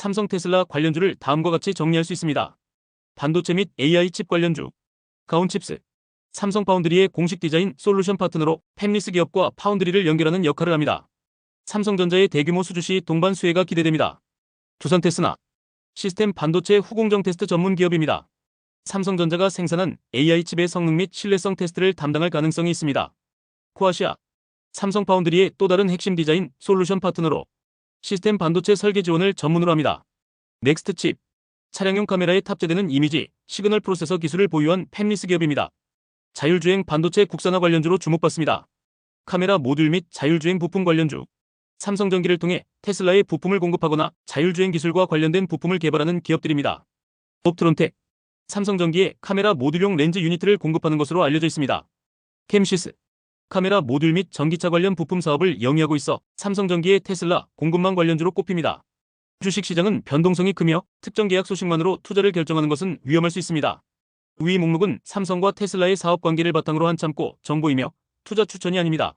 삼성 테슬라 관련주를 다음과 같이 정리할 수 있습니다. 반도체 및 AI 칩 관련주, 가온칩스, 삼성 파운드리의 공식 디자인 솔루션 파트너로 팹리스 기업과 파운드리를 연결하는 역할을 합니다. 삼성전자의 대규모 수주 시 동반 수혜가 기대됩니다. 두산테스나 시스템 반도체 후공정 테스트 전문 기업입니다. 삼성전자가 생산한 AI 칩의 성능 및 신뢰성 테스트를 담당할 가능성이 있습니다. 코아시아 삼성 파운드리의 또 다른 핵심 디자인 솔루션 파트너로 시스템 반도체 설계 지원을 전문으로 합니다. 넥스트 칩 차량용 카메라에 탑재되는 이미지 시그널 프로세서 기술을 보유한 팹리스 기업입니다. 자율주행 반도체 국산화 관련주로 주목받습니다. 카메라 모듈 및 자율주행 부품 관련주 삼성전기를 통해 테슬라에 부품을 공급하거나 자율주행 기술과 관련된 부품을 개발하는 기업들입니다. 옵트론텍 삼성전기에 카메라 모듈용 렌즈 유니트를 공급하는 것으로 알려져 있습니다. 캠시스 카메라 모듈 및 전기차 관련 부품 사업을 영위하고 있어 삼성전기의 테슬라 공급망 관련주로 꼽힙니다. 주식시장은 변동성이 크며 특정 계약 소식만으로 투자를 결정하는 것은 위험할 수 있습니다. 위 목록은 삼성과 테슬라의 사업 관계를 바탕으로 한 참고 정보이며 투자 추천이 아닙니다.